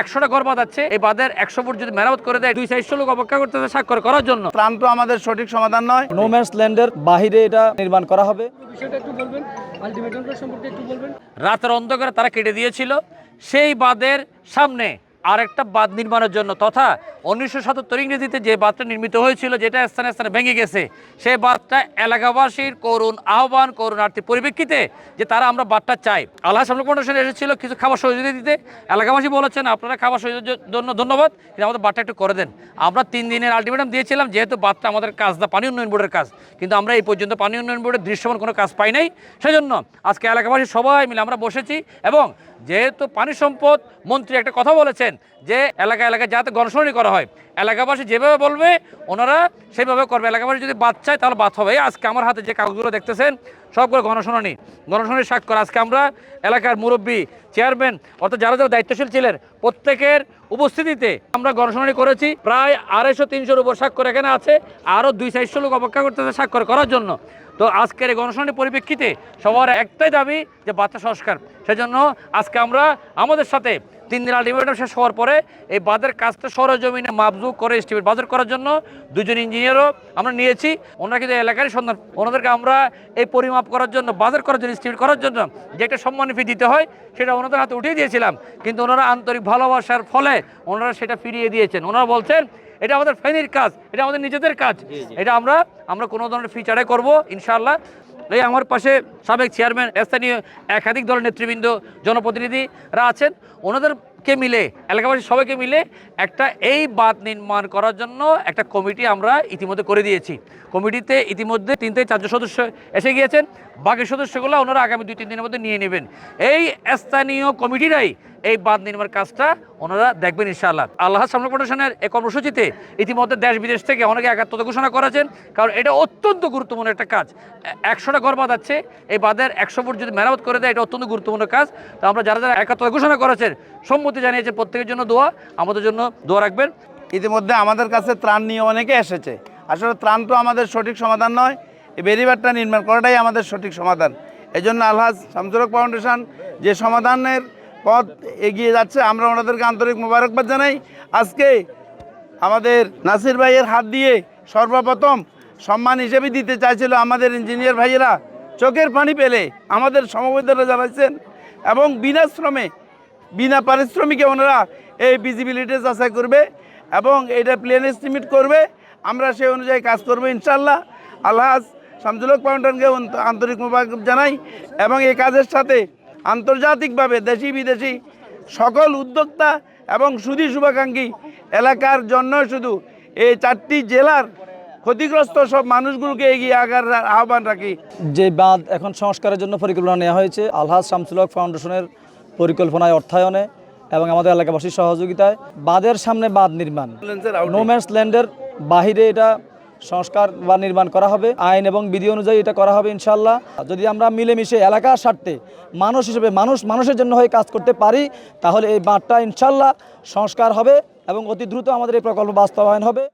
একশোটা ঘর বাঁধাচ্ছে এই বাঁধের একশো ফুট যদি মেরামত করে দেয় দুই চারশো লোক অপেক্ষা করতেছে স্বাক্ষর করার জন্য। ত্রাণ তো আমাদের সঠিক সমাধান নয়। নোম্যান্স ল্যান্ডের বাহিরে এটা নির্মাণ করা হবে। বিষয়টা একটু বলবেন আলটিমেটামটা সম্পর্কে একটু বলবেন। রাতের অন্ধকারে তারা কেটে দিয়েছিল। সেই বাঁধের সামনে আরেকটা বাঁধ নির্মাণের জন্য তথা উনিশশো সাতাত্তর ইংরেজিতে যে বাঁধটা নির্মিত হয়েছিল, যেটা স্থানে স্থানে ভেঙে গেছে, সেই বাঁধটা এলাকাবাসীর করুণ আহ্বান করুণ আর্থিক পরিপ্রেক্ষিতে যে তারা আমরা বাঁধটা চাই। আল্লাহ সামনে ফাউন্ডেশন এসেছিল কিছু খাবার সহযোগিতা দিতে। এলাকাবাসী বলেছেন, আপনারা খাবার সহযোগিতার জন্য ধন্যবাদ, কিন্তু আমাদের বাঁধটা একটু করে দেন। আমরা তিন দিনের আলটিমেটাম দিয়েছিলাম, যেহেতু বাঁধটা আমাদের কাজ না, পানি উন্নয়ন বোর্ডের কাজ। কিন্তু আমরা এই পর্যন্ত পানি উন্নয়ন বোর্ডের দৃশ্যমান কোনো কাজ পাই নাই। সেজন্য আজকে এলাকাবাসী সবাই মিলে আমরা বসেছি এবং যেহেতু পানি সম্পদ মন্ত্রী একটা কথা বলেছেন যে এলাকা এলাকায় যাতে গণশুনানি করা হয়। এলাকাবাসী যেভাবে বলবে, ওনারা সেইভাবে করবে। এলাকাবাসী যদি বাদ চায়, তাহলে বাদ হবে। আজকে আমার হাতে যে কাগজগুলো দেখতেছেন, সবগুলো গণশুনানি। গণশুনানি স্বাক্ষর আজকে আমরা এলাকার মুরব্বী চেয়ারম্যান, অর্থাৎ যারা যারা দায়িত্বশীল ছিলেন, প্রত্যেকের উপস্থিতিতে আমরা গণশুনানি করেছি। প্রায় আড়াইশো, তিনশোর উপর স্বাক্ষর এখানে আছে। আরও দুই চারশো লোক অপেক্ষা করতেছে স্বাক্ষর করার জন্য। তো আজকের এই গণশুনানির পরিপ্রেক্ষিতে সবার একটাই দাবি যে বাচ্চা সংস্কার। সেজন্য আজকে আমরা আমাদের সাথে তিন দিন আলটিমেটাম শেষ হওয়ার পরে এই বাঁধের কাজটা সরজমিনে মাপজু করে এস্টিমেট বাজার করার জন্য দুজন ইঞ্জিনিয়ারও আমরা নিয়েছি। ওনারা কিন্তু এলাকারই সন্ধান। ওনাদেরকে আমরা এই পরিমাপ করার জন্য বাজার করার জন্য এস্টিমেট করার জন্য যে একটা সম্মান ফি দিতে হয় সেটা ওনাদের হাতে উঠিয়ে দিয়েছিলাম। কিন্তু ওনারা আন্তরিক ভালোবাসার ফলে ওনারা সেটা ফিরিয়ে দিয়েছেন। ওনারা বলছেন এটা আমাদের ফেনির কাজ এটা আমাদের নিজেদের কাজ। এটা আমরা আমরা কোনো ধরনের ফিচারে করব ইনশাআল্লাহ। এই আমার পাশে সাবেক চেয়ারম্যান স্থানীয় একাধিক দলের নেতৃবৃন্দ জনপ্রতিনিধিরা আছেন। ওনাদেরকে মিলে, এলাকাবাসী সবাইকে মিলে একটা এই বাঁধ নির্মাণ করার জন্য একটা কমিটি আমরা ইতিমধ্যে করে দিয়েছি। কমিটিতে ইতিমধ্যে তিন থেকে চারজন সদস্য এসে গিয়েছেন। বাকি সদস্যগুলো ওনারা আগামী দুই, তিন দিনের মধ্যে নিয়ে নেবেন। এই স্থানীয় কমিটিরাই এই বাঁধ নির্মাণ কাজটা ওনারা দেখবেন ইনশাআল্লাহ। আল্লাহ সামনে ফাউন্ডেশনের এই কর্মসূচিতে ইতিমধ্যে দেশ বিদেশ থেকে অনেকে একাত্মতা ঘোষণা করেছেন, কারণ এটা অত্যন্ত গুরুত্বপূর্ণ একটা কাজ। একশোটা ঘর বাঁধাচ্ছে এই বাঁধের একশো ফুট যদি মেরামত করে দেয়, এটা অত্যন্ত গুরুত্বপূর্ণ কাজ। তো আমরা যারা যারা একাত্মতা ঘোষণা করেছেন, সম্মতি জানিয়েছে, প্রত্যেকের জন্য দোয়া, আমাদের জন্য দোয়া রাখবেন। ইতিমধ্যে আমাদের কাছে ত্রাণ নিয়ে অনেকে এসেছে। আসলে ত্রাণ তো আমাদের সঠিক সমাধান নয়, এই বেরিবারটা নির্মাণ করাটাই আমাদের সঠিক সমাধান। এই জন্য আলহাজ শামসুরক ফাউন্ডেশন যে সমাধানের পথ এগিয়ে যাচ্ছে, আমরা ওনাদেরকে আন্তরিক মোবারকবাদ জানাই। আজকে আমাদের নাসির ভাইয়ের হাত দিয়ে সর্বপ্রথম সম্মান হিসেবে দিতে চাইছিল আমাদের ইঞ্জিনিয়ার ভাইয়েরা। চোখের পানি পেলে আমাদের সমবেদনা জানাচ্ছেন এবং বিনা শ্রমে বিনা পারিশ্রমিকে ওনারা এই ভিজিবিলিটি যাচাই করবে এবং এটা প্লেন এস্টিমেট করবে। আমরা সেই অনুযায়ী কাজ করব ইনশাল্লাহ আল্লাহ শামসুলক ফাউন্ডেশনকে আন্তরিক মোবারক জানাই এবং এই কাজের সাথে আন্তর্জাতিকভাবে দেশি বিদেশি সকল উদ্যোক্তা এবং সুধী শুভাকাঙ্ক্ষী এলাকার জন্য শুধু এই চারটি জেলার ক্ষতিগ্রস্ত সব মানুষগুলোকে এগিয়ে আগার আহ্বান রাখি। যে বাঁধ এখন সংস্কারের জন্য পরিকল্পনা নেওয়া হয়েছে, আলহাজ শামসুলক ফাউন্ডেশনের পরিকল্পনায় অর্থায়নে এবং আমাদের এলাকাবাসীর সহযোগিতায় বাঁধের সামনে বাঁধ নির্মাণ। নোম্যান্স ল্যান্ডের বাহিরে এটা সংস্কার বা নির্মাণ করা হবে। আইন এবং বিধি অনুযায়ী এটা করা হবে ইনশাল্লাহ যদি আমরা মিলেমিশে এলাকার স্বার্থে মানুষ হিসেবে মানুষ মানুষের জন্য হয়ে কাজ করতে পারি তাহলে এই বাঁধটা ইনশাল্লাহ সংস্কার হবে এবং অতি দ্রুত আমাদের এই প্রকল্প বাস্তবায়ন হবে।